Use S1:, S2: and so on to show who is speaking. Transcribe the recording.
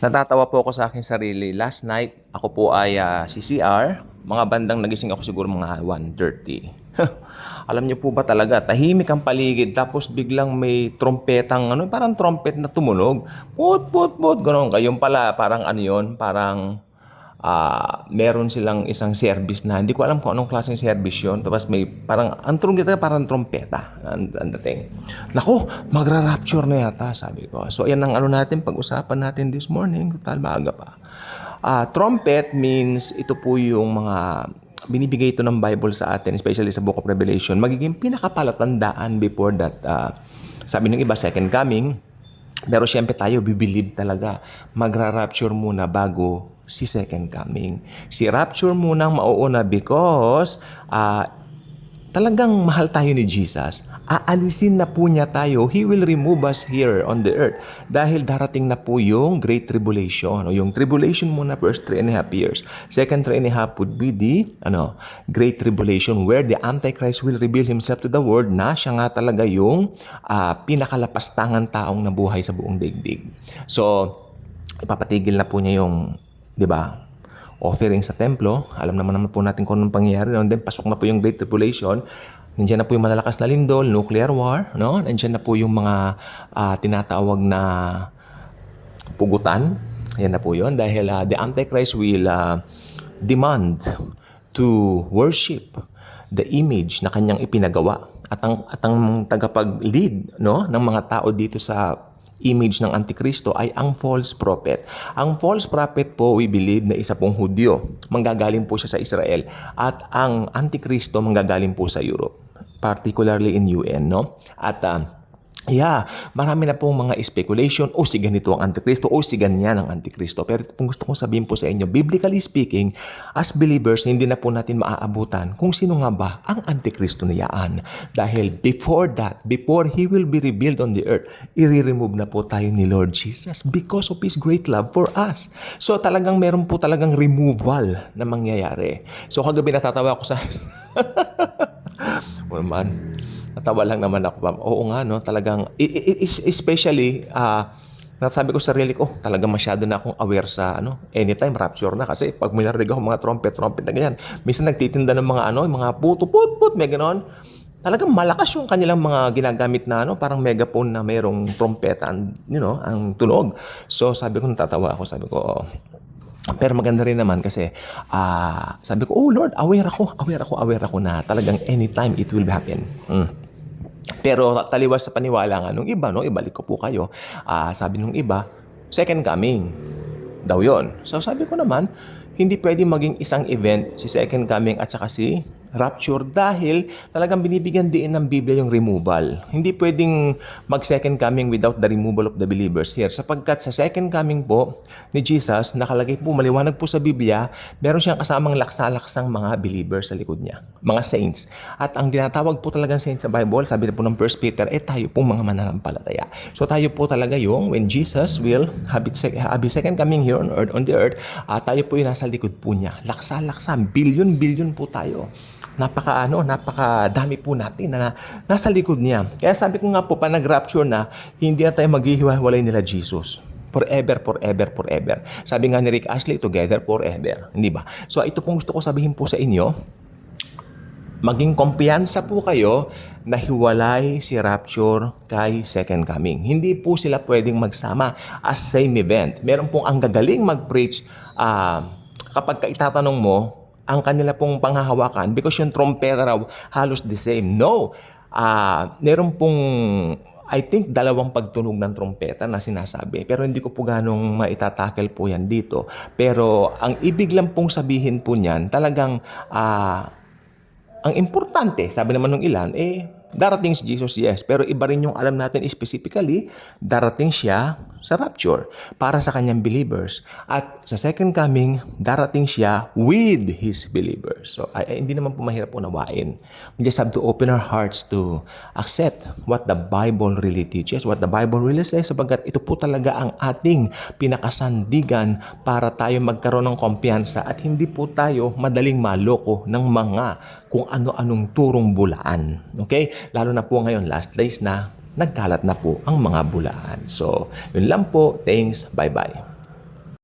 S1: Natatawa po ako sa aking sarili. Last night, ako po ay ah, CCR. Mga bandang nagising ako siguro mga 1.30. Alam niyo po ba talaga, tahimik ang paligid tapos biglang may trompetang ano, parang trumpet na tumunog. Put, put, put, ganun. Kayong pala, parang ano yun, parang ah meron silang isang service na hindi ko alam kung anong klaseng service yun. Tapos may parang, ang trumpeta parang trompeta ang, ang dating. Naku, magra-rapture na yata, sabi ko. So, yan ang ano natin, pag-usapan natin this morning. Total, maaga pa. Ah, trumpet means ito po yung mga binibigay ito ng Bible sa atin, especially sa Book of Revelation, magiging pinakapalatandaan before that, ah, sabi ng iba, second coming, pero siyempre tayo, bibilib talaga. Magra-rapture muna bago si second coming. Si rapture muna ang mauuna because ah, talagang mahal tayo ni Jesus. Aalisin na po niya tayo. He will remove us here on the earth. Dahil darating na po yung Great Tribulation. O yung Tribulation muna first three and a half years. Second three and a half would be the ano, Great Tribulation where the Antichrist will reveal himself to the world na siya nga talaga yung ah, pinakalapastangan taong nabuhay sa buong daigdig. So, ipapatigil na po niya yung, di ba, offering sa templo. Alam naman naman po natin kung anong pangyayari noon. Then, pasok na po yung Great Tribulation. Nandiyan na po yung malalakas na lindol, nuclear war, no? Nandiyan na po yung mga ah, tinatawag na pugutan. Yan na po yun. Dahil ah, the Antichrist will ah, demand to worship the image na kanyang ipinagawa. At ang, at ang tagapag-lead no, ng mga tao dito sa image ng Antikristo ay ang false prophet. Ang false prophet po, we believe na isa pong Hudyo. Manggagaling po siya sa Israel. At ang Antikristo manggagaling po sa Europe. Particularly in UN, no? At ah, Yeah, marami na pong mga speculation, o si ganito ang Antikristo, o si ganyan ang Antikristo. Pero kung gusto kong sabihin po sa inyo, biblically speaking, as believers, hindi na po natin maaabutan kung sino nga ba ang Antikristo na yaan. Dahil before that, before He will be revealed on the earth, i-remove na po tayo ni Lord Jesus because of His great love for us. So talagang meron po talagang removal na mangyayari. So kagabi natatawa ako sa... O naman, natawa lang naman ako. ma'am. Oo nga, no? Talagang, especially, ah, nasabi ko sa sarili ko, oh, talaga masyado na akong aware sa ano, anytime rapture na. Kasi pag may narinig ako mga trumpet, trumpet na ganyan, minsan nagtitinda ng mga ano, mga puto, put, put, may ganon. Talagang malakas yung kanilang mga ginagamit na ano, parang megaphone na mayroong trompeta, ang, you know, ang tunog. So sabi ko, natatawa ako, sabi ko, oh, pero maganda rin naman kasi ah sabi ko, oh Lord, aware ako, aware ako, aware ako na talagang anytime it will happen. Mm. Pero taliwas sa paniwala nga nung iba, no, ibalik ko po kayo, ah sabi nung iba, second coming daw yon. So sabi ko naman, hindi pwede maging isang event si second coming at saka si rapture dahil talagang binibigyan din ng Biblia yung removal. Hindi pwedeng mag second coming without the removal of the believers here. Sapagkat sa second coming po ni Jesus, nakalagay po, maliwanag po sa Biblia, meron siyang kasamang laksa-laksang mga believers sa likod niya. Mga saints. At ang tinatawag po talagang saints sa Bible, sabi na po ng 1 Peter, eh tayo pong mga mananampalataya. So tayo po talaga yung when Jesus will have, it his second coming here on earth, on the earth, ah, tayo po yung nasa likod po niya. Laksa-laksa, bilyon-bilyon po tayo napaka ano, napaka dami po natin na nasa likod niya. Kaya sabi ko nga po, pa nag-rapture na, hindi na tayo maghihiwalay nila Jesus. Forever, forever, forever. Sabi nga ni Rick Ashley, together forever. Hindi ba? So ito pong gusto ko sabihin po sa inyo, maging kumpiyansa po kayo na hiwalay si Rapture kay Second Coming. Hindi po sila pwedeng magsama as same event. Meron pong ang gagaling mag-preach ah, kapag ka itatanong mo, ang kanila pong panghahawakan because yung trompeta raw halos the same. No! Ah, meron pong I think dalawang pagtunog ng trompeta na sinasabi. Pero hindi ko po ganong maitatakel po yan dito. Pero ang ibig lang pong sabihin po niyan, talagang ah, ang importante, sabi naman ng ilan, eh, darating si Jesus, yes. Pero iba rin yung alam natin specifically, darating siya sa rapture para sa kanyang believers. At sa second coming, darating siya with his believers. So, ay, ay, hindi naman po mahirap unawain. We just have to open our hearts to accept what the Bible really teaches, what the Bible really says, sapagkat ito po talaga ang ating pinakasandigan para tayo magkaroon ng kumpiyansa at hindi po tayo madaling maloko ng mga kung ano-anong turong bulaan. Okay? Lalo na po ngayon, last days na, nagkalat na po ang mga bulaan. So, yun lang po. Thanks. Bye-bye.